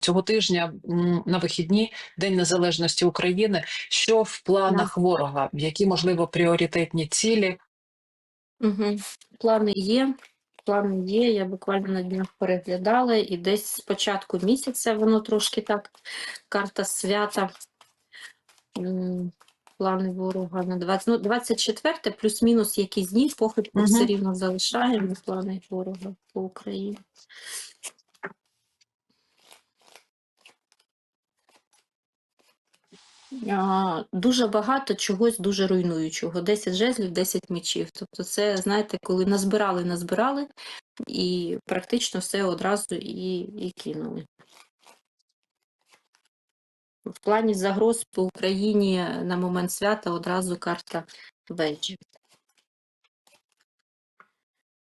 Цього тижня на вихідні День Незалежності України. Що в планах ворога? Які можливо пріоритетні цілі? Угу. Плани є. Плани є. Я буквально на днях переглядала, і десь з початку місяця воно трошки так, карта свята. Плани ворога на 20, ну, 24 плюс-мінус якісь дні, похибку Мгм. все рівно залишаємо плани ворога по Україні. Дуже багато чогось дуже руйнуючого. 10 жезлів, 10 мечів. Тобто, це, знаєте, коли назбирали, назбирали, і практично все одразу і, і кинули. В плані загроз по Україні на момент свята одразу карта вежі.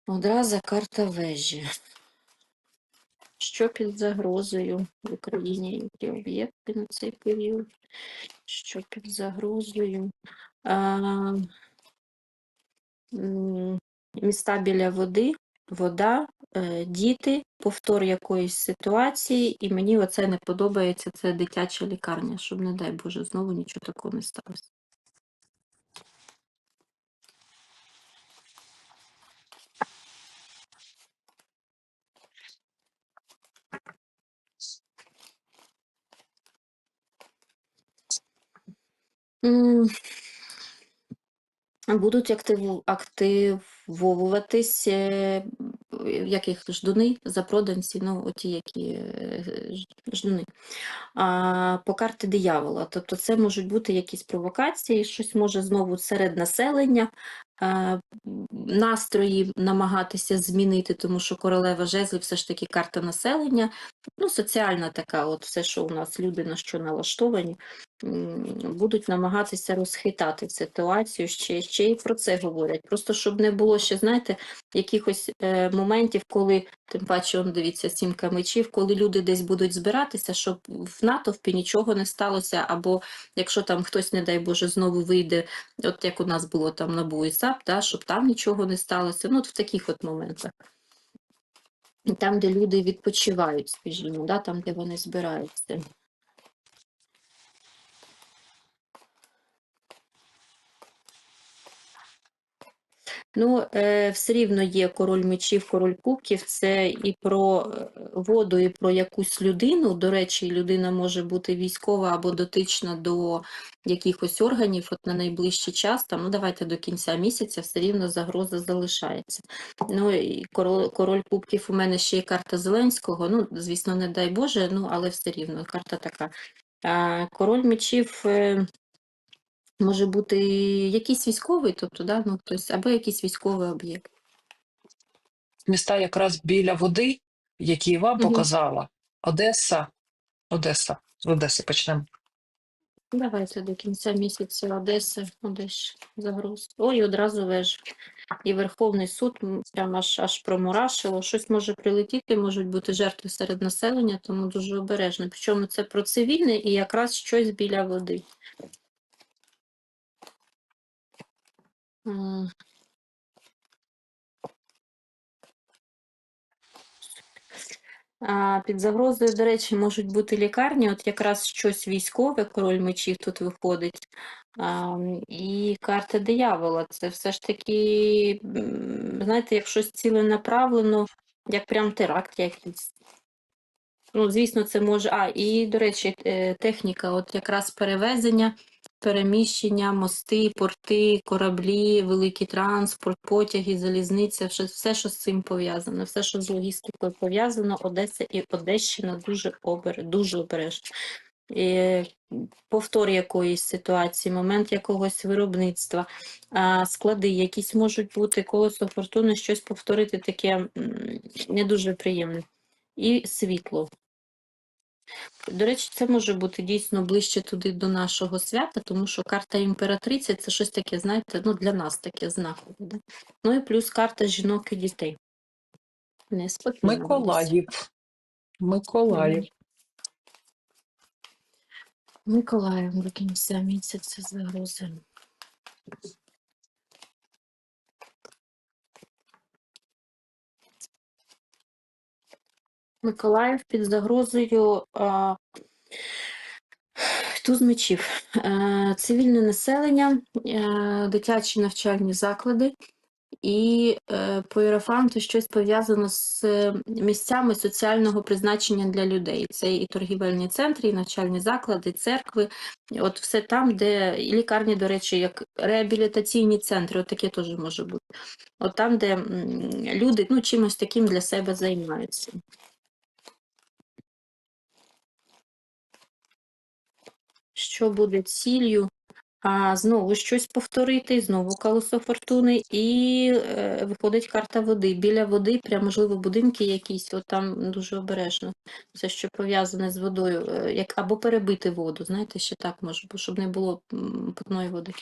Одразу карта вежі. Що під загрозою в Україні? Які об'єкти на цей період? Що під загрозою? А, міста біля води, вода, е, діти, повтор якоїсь ситуації, і мені оце не подобається, це дитяча лікарня, щоб, не дай Боже, знову нічого такого не сталося. Будуть активу, активовуватись е, яких ждуни, запроданці, ну, оті, які е, ждуни. А, по карті диявола. Тобто це можуть бути якісь провокації, щось може знову серед населення, а, настрої намагатися змінити, тому що королева жезлів все ж таки карта населення, ну, соціальна така, от все, що у нас люди на що налаштовані, будуть намагатися розхитати ситуацію, ще, ще й про це говорять. Просто щоб не було ще, знаєте, якихось е, моментів, коли, тим паче, он, дивіться, сімка мечів, коли люди десь будуть збиратися, щоб в натовпі нічого не сталося, або якщо там хтось, не дай Боже, знову вийде, от як у нас було там на САП, да, щоб там нічого не сталося. Ну, от в таких от моментах. Там, де люди відпочивають, скажімо, да, там, де вони збираються. Ну, е, все рівно є король мечів, король кубків. Це і про е, воду, і про якусь людину. До речі, людина може бути військова або дотична до якихось органів от на найближчий час. Там, ну давайте до кінця місяця все рівно загроза залишається. Ну і король, король кубків у мене ще є карта Зеленського. Ну, звісно, не дай Боже, ну але все рівно карта така. Король мечів. Може бути якийсь військовий, тобто, да, ну, хтось, або якийсь військовий об'єкт. Міста якраз біля води, які вам Мгм. показала. Одеса. Одеса. З Одеси почнемо. Давайте до кінця місяця Одеса, Одеща, загроз. Ой, одразу веж. І Верховний суд м, прям аж, аж промурашило. Щось може прилетіти, можуть бути жертви серед населення, тому дуже обережно. Причому це про цивільне і якраз щось біля води. Під загрозою, до речі, можуть бути лікарні, от якраз щось військове, король мечів тут виходить. І карта диявола. Це все ж таки, знаєте, як щось ціленаправлено, як прям теракт якийсь. Ну, звісно, це може. А, і, до речі, е, техніка, от якраз перевезення, переміщення, мости, порти, кораблі, великий транспорт, потяги, залізниця, все, що з цим пов'язано, все, що з логістикою пов'язано, Одеса і Одещина дуже обер, дуже обережно. Повтор якоїсь ситуації, момент якогось виробництва, склади якісь можуть бути, колесо фортуни, щось повторити таке не дуже приємне. І світло. До речі, це може бути дійсно ближче туди до нашого свята, тому що карта імператриці це щось таке, знаєте, ну для нас таке знакове. Да? Ну і плюс карта жінок і дітей. Неспокійно. Миколаїв. Миколаїв. Миколаїв до кінця місяця загрози. Миколаїв під загрозою а, туз мечів. Е, Цивільне населення, е, дитячі навчальні заклади і е, по Єрофанту щось пов'язано з місцями соціального призначення для людей. Це і торгівельні центри, і навчальні заклади, і церкви. От все там, де і лікарні, до речі, як реабілітаційні центри, от таке теж може бути. От там, де люди ну, чимось таким для себе займаються. Що буде ціллю? А знову щось повторити, знову колесо фортуни, і е, виходить карта води. Біля води, прям можливо, будинки якісь, от там дуже обережно. Все, що пов'язане з водою, е, як або перебити воду. Знаєте, ще так може, бути, щоб не було питної води.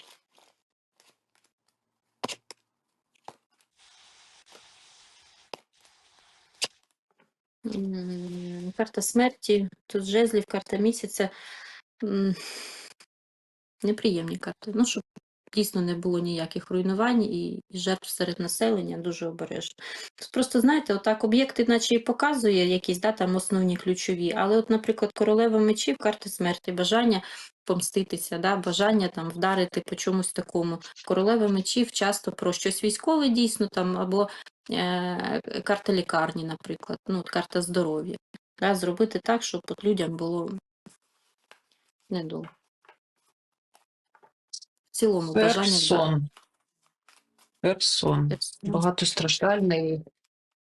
Карта смерті, тут жезлів, карта місяця. Неприємні карти. Ну, щоб дійсно не було ніяких руйнувань і жертв серед населення, дуже обережно. Просто, знаєте, отак об'єкти, наче і показує якісь да, там основні ключові, але, от, наприклад, королева мечів, карти смерті, бажання помститися, да, бажання там вдарити по чомусь такому. Королева мечів часто про щось військове дійсно там, або е, карта лікарні, наприклад, ну, от карта здоров'я. Да, зробити так, щоб от людям було недобре. В цілому бажання. Херсон. Херсон. Багатостраждальний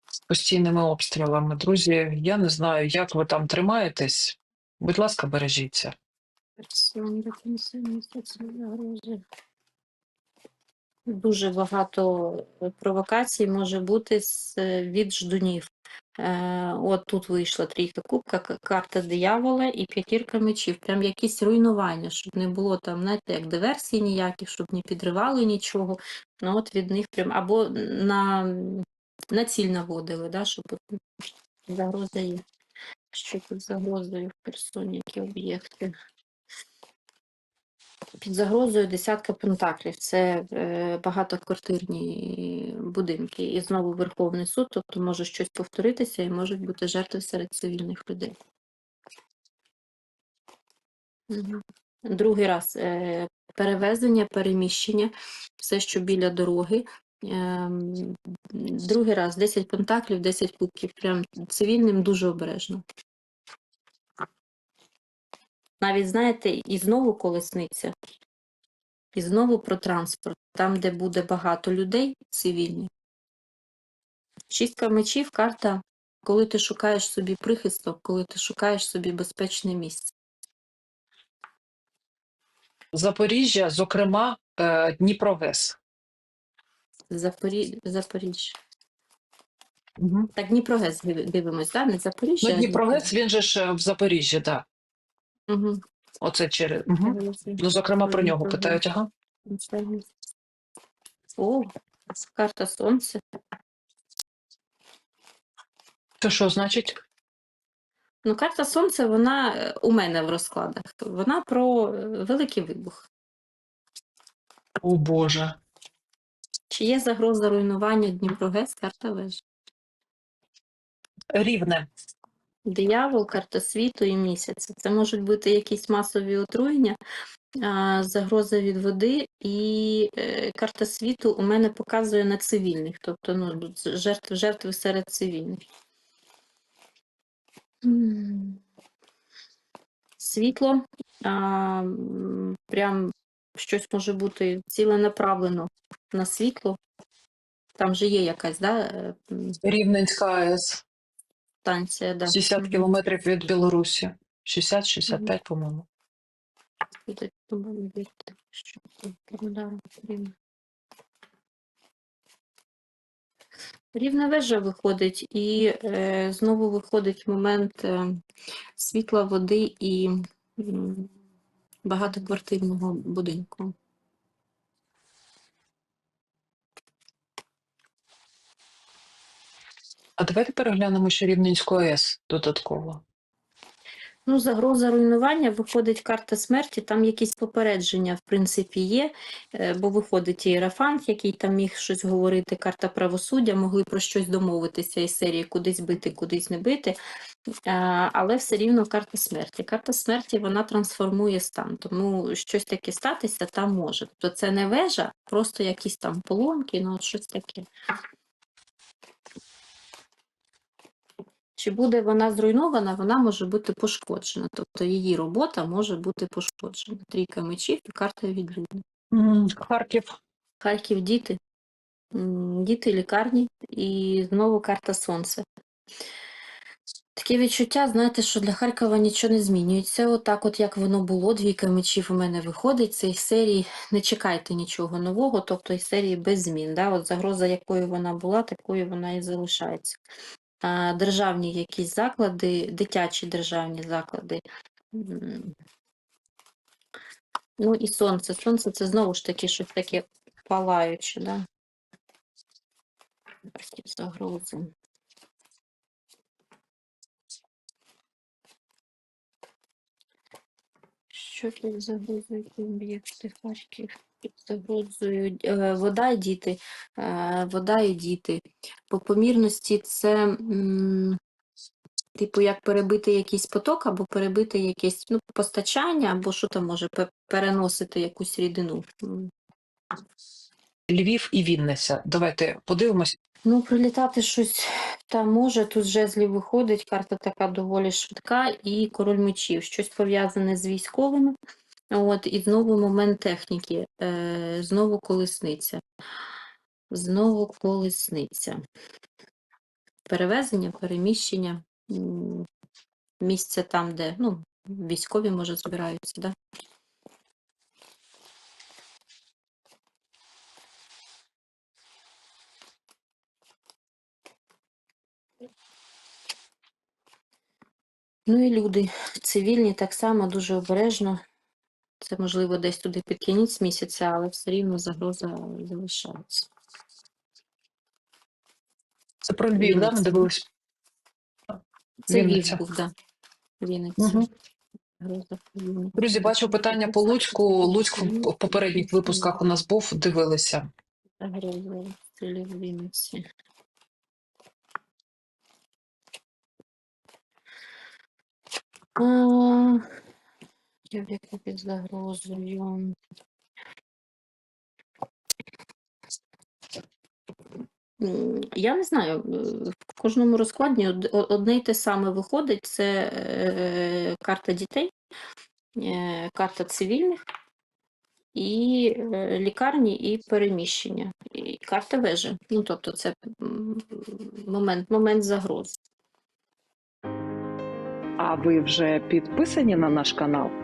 з постійними обстрілами. Друзі, я не знаю, як ви там тримаєтесь. Будь ласка, бережіться. Херсон, це місяць загрози? Дуже багато е, провокацій може бути з, е, від ждунів. Е, от тут вийшла трійка кубка, карта диявола і п'ятірка мечів. Прям якісь руйнування, щоб не було там, знаєте, як диверсій ніяких, щоб не підривали нічого. Ну от від них прям або на, на ціль наводили, да, щоб загроза є. Що тут загрозою в персоні, які об'єкти? Під загрозою десятка пентаклів. Це е, багатоквартирні будинки. І знову Верховний суд, тобто може щось повторитися і можуть бути жертви серед цивільних людей. Другий раз е, перевезення, переміщення, все, що біля дороги. Ем, Другий раз 10 пентаклів, 10 кубків. Прям цивільним дуже обережно. Навіть, знаєте, і знову колесниця, і знову про транспорт, там, де буде багато людей цивільних. Шістка мечів, карта, коли ти шукаєш собі прихисток, коли ти шукаєш собі безпечне місце. Запоріжжя, зокрема, е, Дніпровес. Запорі... Запоріжжя. Угу. Так, Дніпрогес диви- дивимось, да? не Запоріжжя. Ну, Дніпровес, він же ж е, в Запоріжжі, так. Мгм. Оце через. Угу. Ну, зокрема, про нього питають, ага. О, карта сонця. То що значить? Ну, карта сонця, вона е, у мене в розкладах. Вона про е, великий вибух. О Боже. Чи є загроза руйнування Дніпрогес, карта вежі? Рівне. Диявол, карта світу і місяця. Це можуть бути якісь масові отруєння, загроза від води, і е, карта світу у мене показує на цивільних, тобто ну, жертв, жертви серед цивільних. Світло, а, прям щось може бути ціленаправлено на світло. Там же є якась да, е, Рівненська АЕС. Станція. Да. 60 кілометрів від Білорусі. 60-65, по-моєму. Буде по-моєму, що це. Рівна вежа виходить, і е, знову виходить момент е, світла, води і м, багатоквартирного будинку. А давайте переглянемо ще Рівненську АЕС додатково. Ну, загроза руйнування, виходить карта смерті, там якісь попередження, в принципі, є, е, бо виходить Іерафант, який там міг щось говорити, карта правосуддя, могли про щось домовитися із серії кудись бити, кудись не бити, але все рівно карта смерті. Карта смерті, вона трансформує стан, тому щось таке статися там може. Тобто це не вежа, просто якісь там поломки, ну щось таке. Чи буде вона зруйнована, вона може бути пошкоджена. Тобто її робота може бути пошкоджена. Трійка мечів і карта відлюдна. Харків. Харків діти, діти лікарні і знову карта сонце. Таке відчуття, знаєте, що для Харкова нічого не змінюється. Отак, от як воно було, двійка мечів у мене виходить. Це із серії не чекайте нічого нового, тобто із серії без змін. Да? От загроза, якою вона була, такою вона і залишається. Державні якісь заклади, дитячі державні заклади. Ну і сонце. Сонце це знову ж таки щось таке палаюче, да? Загрози. Що тут загрозують об'єкти Харків? Під загрозою е, вода і діти. Е, вода і діти. По помірності це, типу, як перебити якийсь поток, або перебити якесь ну, постачання, або що там може переносити якусь рідину. Львів і Вінниця. Давайте подивимось. Ну, прилітати щось там може. Тут жезлів виходить, карта така доволі швидка, і король мечів. Щось пов'язане з військовими. От, і знову момент техніки. Е, знову колесниця. Знову колесниця. Перевезення, переміщення. Місце там, де ну, військові, може, збираються. Да? Ну і люди цивільні так само дуже обережно. Це можливо десь туди під кінець місяця, але все рівно загроза залишається. Це про Львів, да? Ми дивились. Це Львів був, да. Вінниця. Вінниці. Друзі, бачу питання по Луцьку. Луцьк в попередніх випусках у нас був, дивилися. Вінниці. А, Я в яку під загрозою. Я не знаю, е, в кожному розкладі одне й те саме виходить. Це е, карта дітей, е, карта цивільних, і лікарні, і переміщення, і карта вежі. Ну, тобто, це момент, момент загроз. А ви вже підписані на наш канал?